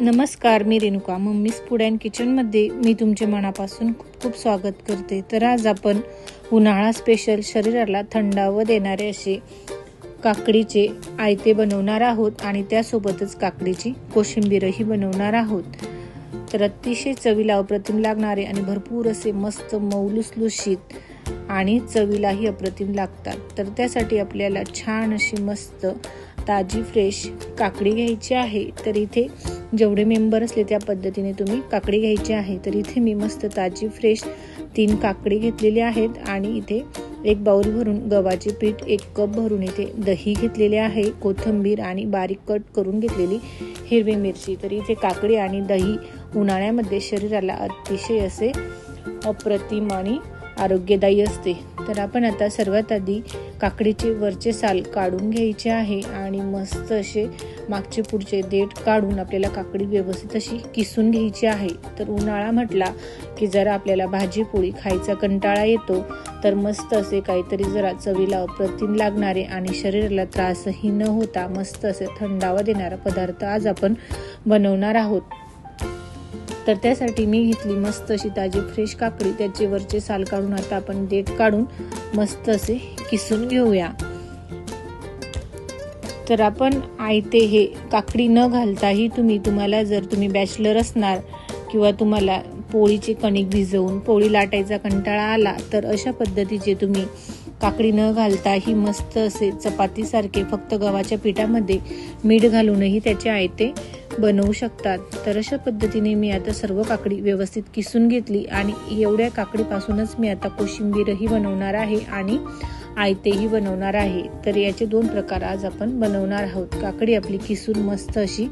नमस्कार मी Renuka. Mummy's food and किचनमध्ये मी तुमचे मनापासून खूप खूप स्वागत करते. तर आज आपण उन्हाळा स्पेशल शरीराला थंडावं देणारे असे काकडीचे आयते बनवणार आहोत आणि त्यासोबतच काकडीची कोशिंबीरही बनवणार आहोत. तर अतिशय चवीला अप्रतिम लागणारे आणि भरपूर असे मस्त मौलुसलुशीत आणि चवीलाही अप्रतिम लागतात. तर त्यासाठी आपल्याला छान अशी मस्त ताजी फ्रेश काकडी घ्यायची आहे तर इथे जेवढे मेंबर असले त्या पद्धतीने तुम्ही काकडी घ्यायची आहे. तर इथे मी मस्त ताजी फ्रेश तीन काकडी घेतलेली आहेत आणि इथे एक बाउल भरून गव्हाचे पीठ एक कप भरून इथे दही घेतलेले आहे कोथंबीर आणि बारीक कट करून घेतलेली हिरवी मिरची. तर इथे काकडी आणि दही उन्हाळ्यामध्ये शरीराला अतिशय असे अप्रतिम आणि आरोग्यदायी असते. तर आपण आता सर्वात आधी काकडीचे वरचे साल काढून घ्यायचे आहे आणि मस्त असे मागचे पुढचे देठ काढून आपल्याला काकडी व्यवस्थित अशी किसून घ्यायची आहे. तर उन्हाळा म्हटला की जरा आपल्याला भाजी पोळी खायचा कंटाळा येतो तर मस्त असे काहीतरी जरा चवीला अप्रतिम लागणारे आणि शरीराला त्रासही न होता मस्त असे थंडावा देणारा पदार्थ आज आपण बनवणार आहोत. तर त्यासाठी मी घेतली मस्त अशी ताजी फ्रेश काकडी. त्याचे वरचे साल काढून आता आपण देठ काढून मस्त असे किसून घेऊया. तर आपण आयते हे काकडी न घालताही तुम्ही तुम्हाला जर तुम्ही बॅचलर असणार किंवा तुम्हाला पोळीचे कणिक भिजवून पोळी लाटायचा कंटाळा आला तर अशा पद्धतीचे तुम्ही काकडी न घालताही मस्त असे चपातीसारखे फक्त गव्हाच्या पिठामध्ये मीठ घालूनही त्याचे आयते बनवू शकतात. तर अशा पद्धतीने मी आता सर्व काकडी व्यवस्थित किसून घेतली आणि एवढ्या काकडीपासूनच मी आता कोशिंबीरही बनवणार आहे आणि आयतेही बनवणार आहे. तर याचे दोन प्रकार आज आपण बनवणार आहोत. काकडी आपली किसून मस्त अशी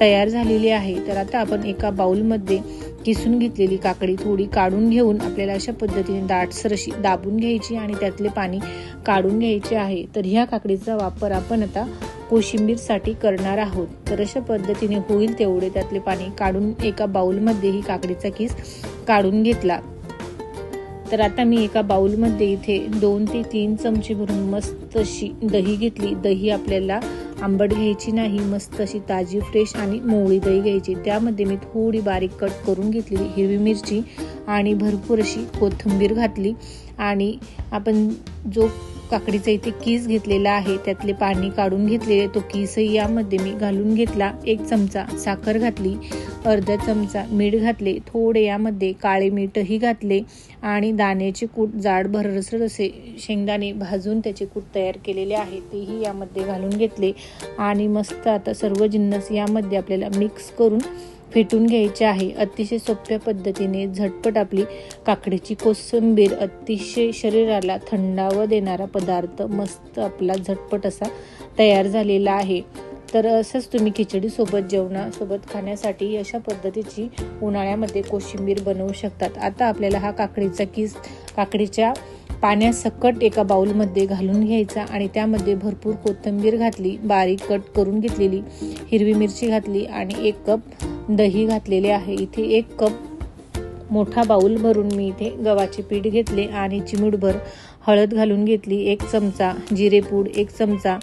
तयार झालेली आहे. तर आता आपण एका बाऊलमध्ये किसून घेतलेली काकडी थोडी काढून घेऊन आपल्याला अशा पद्धतीने दाटसर अशी दाबून घ्यायची आणि त्यातले पाणी काढून घ्यायचे आहे. तर ह्या काकडीचा वापर आपण आता कोशिंबीरसाठी करणार आहोत. तर अशा पद्धतीने होईल तेवढे त्यातले पाणी काढून एका बाऊलमध्ये ही काकडीचा किस काढून घेतला. तर आता मी एका बाउलमध्ये इथे दोन ते तीन चमचे भरून मस्त अशी दही घेतली. दही आपल्याला आंबट घ्यायची नाही मस्त अशी ताजी फ्रेश आणि मोवळी दही घ्यायची. त्यामध्ये मी थोडी बारीक कट करून घेतलेली हिरवी मिरची आणि भरपूर अशी कोथिंबीर घातली. आणि आपण जो काकडीचा इथे कीस घेतलेला आहे. त्यातले पाणी काढून घेतलेले तो कीसही यामध्ये मी घालून घेतला. एक चमचा साखर घातली. अर्धा चमचा मीठ घातले थोडे यामध्ये काळे मीठही घातले आणि दाण्याचे कूट जाड भरसर असे शेंगदाणे भाजून त्याचे कूट तयार केलेले आहे तेही यामध्ये घालून घेतले आणि मस्त आता सर्व जिन्नस यामध्ये आपल्याला मिक्स करून फेटून घ्यायचे आहे. अतिशय सोप्या पद्धतीने झटपट आपली काकडीची कोसंबीर अतिशय शरीराला थंडावा देणारा पदार्थ मस्त आपला झटपट असा तयार झालेला आहे. तर असंच तुम्ही खिचडीसोबत जेवणासोबत खाण्यासाठी अशा पद्धतीची उन्हाळ्यामध्ये कोशिंबीर बनवू शकतात. आता आपल्याला हा काकडीचा किस काकडीच्या पाण्यासकट एका बाउलमध्ये घालून घ्यायचा आणि त्यामध्ये भरपूर कोथिंबीर घातली बारीक कट करून घेतलेली हिरवी मिरची घातली आणि एक कप दही घातलेले आहे. इथे एक कप मोठा बाऊल भरून मी इथे गव्हाचे पीठ घेतले आणि चिमूटभर हळद घालून घेतली. एक चमचा जिरेपूड एक चमचा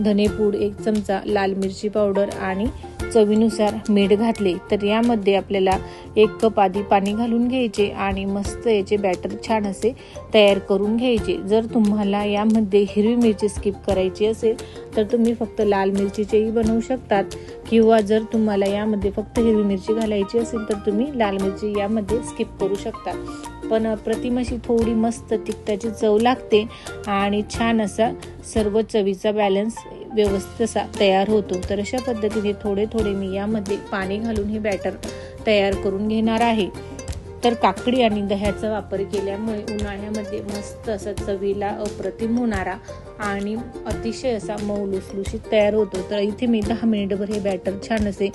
धनेपूड एक चमचा लाल मिरची पावडर आणि चवीनुसार मीठ घातले. तर यामध्ये आपल्याला एक कप आधी पाणी घालून घ्यायचे आणि मस्त याचे बॅटर छान असे तयार करून घ्यायचे. जर तुम्हाला यामध्ये हिरवी मिरची स्किप करायची असेल तर तुम्ही फक्त लाल मिरचीचेही बनवू शकतात. किंवा जर तुम्हाला यामध्ये फक्त हिरवी मिरची घालायची असेल तर तुम्ही लाल मिरची यामध्ये स्किप करू शकता. पण प्रतिमाशी थोडी मस्त तिखटाची चव लागते आणि छान असा सर्व चवीचा बॅलन्स व्यवस्थित असा तयार होतो. तर अशा पद्धतीने थोडे थोडे मी यामध्ये पाणी घालून हे बॅटर तयार करून घेणार आहे. तर काकडी आणि दह्याचा वापर केल्यामुळे उन्हाळ्यामध्ये मस्त असा चवीला अप्रतिम होणारा आणि अतिशय असा मऊ लुसलुशीत तयार होतो. तर इथे मी दहा मिनिटभर हे बॅटर छान असे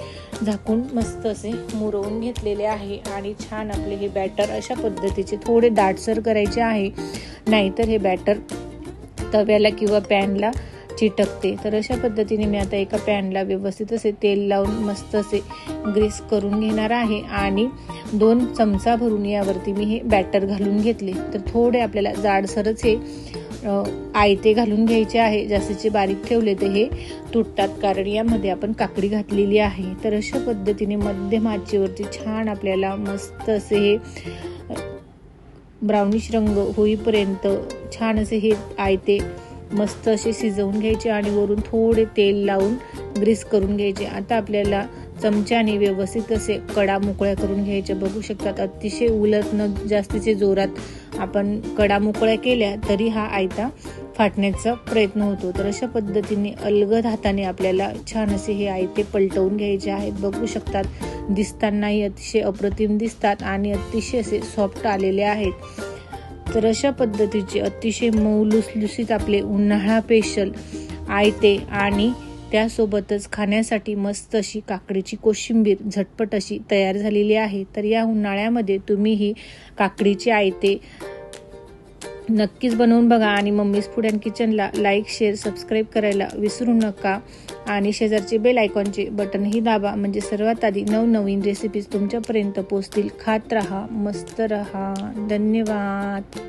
झाकून मस्त असे मुरवून घेतलेले आहे आणि छान आपले हे बॅटर अशा पद्धतीचे थोडे दाटसर करायचे आहे. नाहीतर हे बॅटर तव्याला किंवा पॅनला चिटकते. तर अशा पद्धतीने मी आता एका पॅनला व्यवस्थित असे तेल लावून मस्त असे ग्रीस करून घेणार आहे. आणि दोन चमचा भरून यावरती मी हे बॅटर घालून घेतले. तर थोडे आपल्याला जाडसरच हे आयते घालून घ्यायचे आहे. जास्तीचे बारीक ठेवले तर हे तुटतात. कारण यामध्ये आपण काकडी घातलेली आहे. तर अशा पद्धतीने मध्यम आचेवरती छान आपल्याला मस्त असे हे ब्राउनिश रंग होईपर्यंत छान असे हे आयते मस्त असे शिजवून घ्यायचे आणि वरून थोडे तेल लावून ग्रीस करून घ्यायचे. आता आपल्याला चमच्याने व्यवस्थित असे कडा मोकळ्या करून घ्यायच्या. बघू शकतात अतिशय उलट न जास्तीचे जोरात आपण कडा मोकळ्या केल्या तरी हा आयता फाटण्याचा प्रयत्न होतो. तर अशा पद्धतीने अलगद हाताने आपल्याला छान असे हे आयते पलटवून घ्यायचे आहेत. बघू शकतात दिसतानाही अतिशय अप्रतिम दिसतात आणि अतिशय असे सॉफ्ट आलेले आहेत. तर अशा पद्धतीचे अतिशय मऊ लुसलुसीत आपले उन्हाळा पेशल आयते आणि त्यासोबतच खाण्यासाठी मस्त अशी काकडीची कोशिंबीर झटपट अशी तयार झालेली आहे. तर या उन्हाळ्यामध्ये तुम्ही ही काकडीची आयते नक्कीच बनवून बघा आणि मम्मीज फूड अँड किचनला लाईक शेअर सबस्क्राईब करायला विसरू नका. आणि शेजारचे बेल आयकॉनचे बटनही दाबा. म्हणजे सर्वात आधी नवनवीन रेसिपीज तुमच्यापर्यंत पोचतील खात रहा मस्त रहा. धन्यवाद.